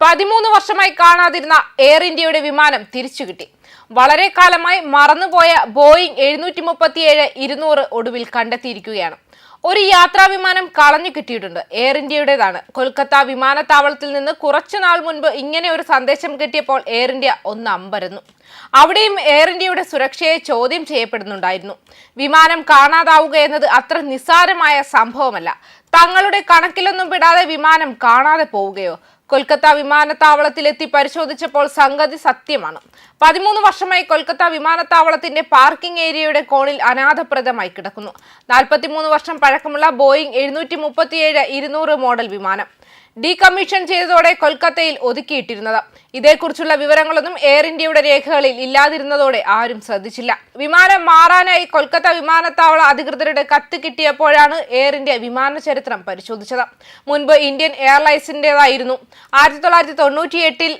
പതിമൂന്ന് വർഷമായി കാണാതിരുന്ന എയർ ഇന്ത്യയുടെ വിമാനം തിരിച്ചു കിട്ടി വളരെ കാലമായി മറന്നുപോയ ബോയിങ് എഴുന്നൂറ്റി മുപ്പത്തിയേഴ് ഇരുന്നൂറ് ഒടുവിൽ കണ്ടെത്തിയിരിക്കുകയാണ്. ഒരു യാത്രാ വിമാനം കളഞ്ഞു കിട്ടിയിട്ടുണ്ട്. എയർ ഇന്ത്യയുടേതാണ് കൊൽക്കത്ത വിമാനത്താവളത്തിൽ നിന്ന് കുറച്ചു നാൾ മുൻപ് ഇങ്ങനെ ഒരു സന്ദേശം കിട്ടിയപ്പോൾ എയർ ഇന്ത്യ ഒന്ന് അമ്പരന്നു. അവിടെയും എയർ ഇന്ത്യയുടെ സുരക്ഷയെ ചോദ്യം ചെയ്യപ്പെടുന്നുണ്ടായിരുന്നു. വിമാനം കാണാതാവുക എന്നത് അത്ര നിസ്സാരമായ സംഭവമല്ല. തങ്ങളുടെ കണക്കിലൊന്നും പെടാതെ വിമാനം കാണാതെ പോവുകയോ കൊൽക്കത്ത വിമാനത്താവളത്തിലെത്തി പരിശോധിച്ചപ്പോൾ സംഗതി സത്യമാണ്. പതിമൂന്ന് വർഷമായി കൊൽക്കത്ത വിമാനത്താവളത്തിന്റെ പാർക്കിംഗ് ഏരിയയുടെ കോണിൽ അനാഥപ്രദമായി കിടക്കുന്നു. നാൽപ്പത്തിമൂന്ന് വർഷം പഴക്കമുള്ള ബോയിങ് എഴുന്നൂറ്റി മുപ്പത്തിയേഴ് ഇരുന്നൂറ് മോഡൽ വിമാനം. ഡീകമ്മീഷൻ ചെയ്തതോടെ കൊൽക്കത്തയിൽ ഒതുക്കിയിട്ടിരുന്നത്. ഇതേക്കുറിച്ചുള്ള വിവരങ്ങളൊന്നും എയർ ഇന്ത്യയുടെ രേഖകളിൽ ഇല്ലാതിരുന്നതോടെ ആരും ശ്രദ്ധിച്ചില്ല. വിമാനം മാറാനായി കൊൽക്കത്ത വിമാനത്താവള അധികൃതരുടെ കത്ത് കിട്ടിയപ്പോഴാണ് എയർ ഇന്ത്യ വിമാന ചരിത്രം പരിശോധിച്ചത്. മുൻപ് ഇന്ത്യൻ എയർലൈൻസിന്റെതായിരുന്നു ആയിരത്തി തൊള്ളായിരത്തി തൊണ്ണൂറ്റി എട്ടിൽ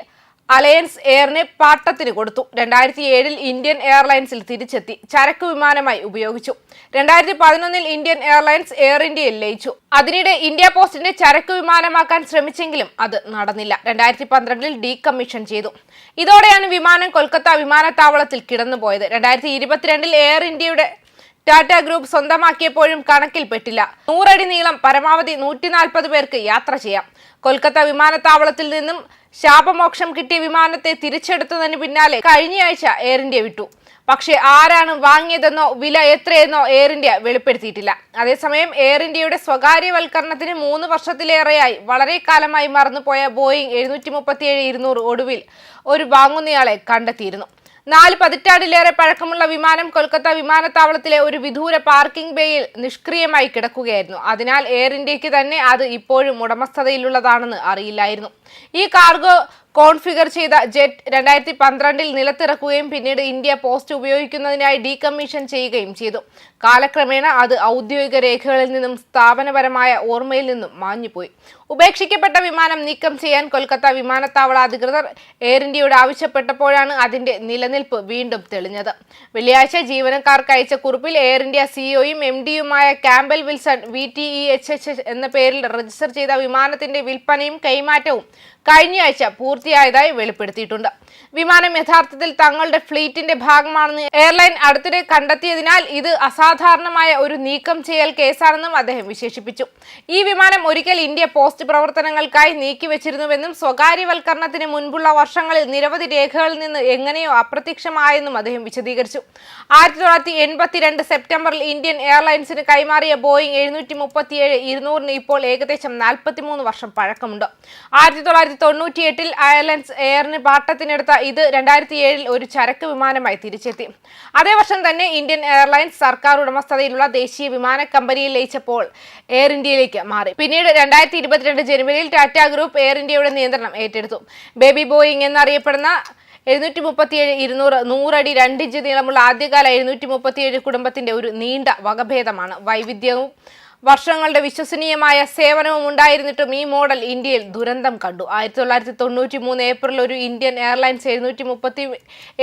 അലയൻസ് എയറിന് പാട്ടത്തിന് കൊടുത്തു. രണ്ടായിരത്തി ഏഴിൽ ഇന്ത്യൻ എയർലൈൻസിൽ തിരിച്ചെത്തി. ചരക്ക് വിമാനമായി ഉപയോഗിച്ചു. രണ്ടായിരത്തി പതിനൊന്നിൽ ഇന്ത്യൻ എയർലൈൻസ് എയർ ഇന്ത്യയിൽ ലയിച്ചു. അതിനിടെ ഇന്ത്യ പോസ്റ്റിന്റെ ചരക്ക് വിമാനമാക്കാൻ ശ്രമിച്ചെങ്കിലും അത് നടന്നില്ല. രണ്ടായിരത്തി പന്ത്രണ്ടിൽ ഡീകമ്മീഷൻ ചെയ്തു. ഇതോടെയാണ് വിമാനം കൊൽക്കത്ത വിമാനത്താവളത്തിൽ കിടന്നുപോയത്. രണ്ടായിരത്തി ഇരുപത്തിരണ്ടിൽ എയർ ഇന്ത്യയുടെ ടാറ്റ ഗ്രൂപ്പ് സ്വന്തമാക്കിയപ്പോഴും കണക്കിൽപ്പെട്ടില്ല നൂറടി നീളം പരമാവധി നൂറ്റി നാൽപ്പത് പേർക്ക് യാത്ര ചെയ്യാം. കൊൽക്കത്ത വിമാനത്താവളത്തിൽ നിന്നും ശാപമോക്ഷം കിട്ടിയ വിമാനത്തെ തിരിച്ചെടുത്തതിന് പിന്നാലെ കഴിഞ്ഞയാഴ്ച എയർ ഇന്ത്യ വിട്ടു. പക്ഷേ ആരാണ് വാങ്ങിയതെന്നോ വില എത്രയെന്നോ എയർ ഇന്ത്യ വെളിപ്പെടുത്തിയിട്ടില്ല. അതേസമയം എയർ ഇന്ത്യയുടെ സ്വകാര്യവൽക്കരണത്തിന് മൂന്ന് വർഷത്തിലേറെയായി വളരെ കാലമായി മറന്നുപോയ ബോയിങ് എഴുന്നൂറ്റി മുപ്പത്തിയേഴ് ഇരുന്നൂറ് ഒടുവിൽ ഒരു വാങ്ങുന്നയാളെ കണ്ടെത്തിയിരുന്നു. നാല് പതിറ്റാണ്ടിലേറെ പഴക്കമുള്ള വിമാനം കൊൽക്കത്ത വിമാനത്താവളത്തിലെ ഒരു വിദൂര പാർക്കിംഗ് ബേയിൽ നിഷ്ക്രിയമായി കിടക്കുകയായിരുന്നു. അതിനാൽ എയർ ഇന്ത്യയ്ക്ക് തന്നെ അത് ഇപ്പോഴും ഉടമസ്ഥതയിലുള്ളതാണെന്ന് അറിയില്ലായിരുന്നു. ഈ കാർഗോ കോൺഫിഗർ ചെയ്ത ജെറ്റ് രണ്ടായിരത്തി പന്ത്രണ്ടിൽ നിലത്തിറക്കുകയും പിന്നീട് ഇന്ത്യ പോസ്റ്റ് ഉപയോഗിക്കുന്നതിനായി ഡീകമ്മീഷൻ ചെയ്യുകയും ചെയ്തു. കാലക്രമേണ അത് ഔദ്യോഗിക രേഖകളിൽ നിന്നും സ്ഥാപനപരമായ ഓർമ്മയിൽ നിന്നും മാഞ്ഞുപോയി. ഉപേക്ഷിക്കപ്പെട്ട വിമാനം നീക്കം ചെയ്യാൻ കൊൽക്കത്ത വിമാനത്താവള അധികൃതർ എയർ ഇന്ത്യയോട് ആവശ്യപ്പെട്ടപ്പോഴാണ് അതിന്റെ നിലനിൽപ്പ് വീണ്ടും തെളിഞ്ഞത്. വെള്ളിയാഴ്ച ജീവനക്കാർക്ക് അയച്ച കുറിപ്പിൽ എയർ ഇന്ത്യ സിഇഒയും M ഡിയുമായ Campbell Wilson V T E H H എന്ന പേരിൽ രജിസ്റ്റർ ചെയ്ത വിമാനത്തിന്റെ വിൽപ്പനയും കൈമാറ്റവും കഴിഞ്ഞയാഴ്ച പൂർത്തിയായതായി വെളിപ്പെടുത്തിയിട്ടുണ്ട്. വിമാനം യഥാർത്ഥത്തിൽ തങ്ങളുടെ ഫ്ലീറ്റിന്റെ ഭാഗമാണെന്ന് എയർലൈൻ അടുത്തിടെ കണ്ടെത്തിയതിനാൽ ഇത് അസാധാരണമായ ഒരു നീക്കം ചെയ്യൽ കേസാണെന്നും അദ്ദേഹം വിശേഷിപ്പിച്ചു. ഈ വിമാനം ഒരിക്കൽ ഇന്ത്യ പോസ്റ്റ് പ്രവർത്തനങ്ങൾക്കായി നീക്കിവെച്ചിരുന്നുവെന്നും സ്വകാര്യവൽക്കരണത്തിന് മുൻപുള്ള വർഷങ്ങളിൽ നിരവധി രേഖകളിൽ നിന്ന് എങ്ങനെയോ അപ്രത്യക്ഷമായെന്നും അദ്ദേഹം വിശദീകരിച്ചു. ആയിരത്തി തൊള്ളായിരത്തി എൺപത്തിരണ്ട് സെപ്റ്റംബറിൽ ഇന്ത്യൻ എയർലൈൻസിന് കൈമാറിയ ബോയിങ് എഴുന്നൂറ്റി മുപ്പത്തിയേഴ് ഇരുന്നൂറിന് ഇപ്പോൾ ഏകദേശം നാൽപ്പത്തിമൂന്ന് വർഷം പഴക്കമുണ്ട്. ആയിരത്തി തൊള്ളായിരത്തി തൊണ്ണൂറ്റി എട്ടിൽ അയർലൻഡ്സ് എയറിന് പാട്ടത്തിനെടുത്ത ഇത് രണ്ടായിരത്തി ഏഴിൽ ഒരു ചരക്ക് വിമാനമായി തിരിച്ചെത്തി. അതേ വർഷം തന്നെ ഇന്ത്യൻ എയർലൈൻസ് സർക്കാർ ഉടമസ്ഥതയിലുള്ള ദേശീയ വിമാന കമ്പനിയിൽ ലയിച്ചപ്പോൾ എയർ ഇന്ത്യയിലേക്ക് മാറി. പിന്നീട് രണ്ടായിരത്തി ഇരുപത്തിരണ്ട് ജനുവരിയിൽ ടാറ്റ ഗ്രൂപ്പ് എയർ ഇന്ത്യയുടെ നിയന്ത്രണം ഏറ്റെടുത്തു. ബേബി ബോയിങ് എന്നറിയപ്പെടുന്ന എഴുന്നൂറ്റി മുപ്പത്തിയേഴ് ഇരുന്നൂറ് നൂറടി രണ്ടിഞ്ച് നീളമുള്ള ആദ്യകാല എഴുന്നൂറ്റി മുപ്പത്തിയേഴ് കുടുംബത്തിന്റെ ഒരു നീണ്ട വകഭേദമാണ് വൈവിധ്യവും വർഷങ്ങളുടെ വിശ്വസനീയമായ സേവനവും ഉണ്ടായിരുന്നിട്ടും ഈ മോഡൽ ഇന്ത്യയിൽ ദുരന്തം കണ്ടു. ആയിരത്തി തൊള്ളായിരത്തി തൊണ്ണൂറ്റി മൂന്ന് ഏപ്രിൽ ഒരു ഇന്ത്യൻ എയർലൈൻസ് എഴുന്നൂറ്റി മുപ്പത്തി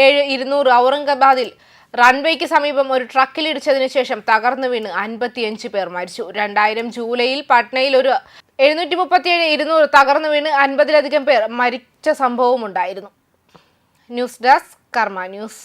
ഏഴ് ഇരുന്നൂറ് ഔറംഗാബാദിൽ റൺവേക്ക് സമീപം ഒരു ട്രക്കിലിടിച്ചതിനു ശേഷം തകർന്നു വീണ് അൻപത്തിയഞ്ച് പേർ മരിച്ചു. രണ്ടായിരം ജൂലൈയിൽ പട്നയിൽ ഒരു എഴുന്നൂറ്റി മുപ്പത്തിയേഴ് ഇരുന്നൂറ് തകർന്നു വീണ് അൻപതിലധികം പേർ മരിച്ച സംഭവവും ഉണ്ടായിരുന്നു ന്യൂസ് ഡെസ്ക് കർമ്മ ന്യൂസ്.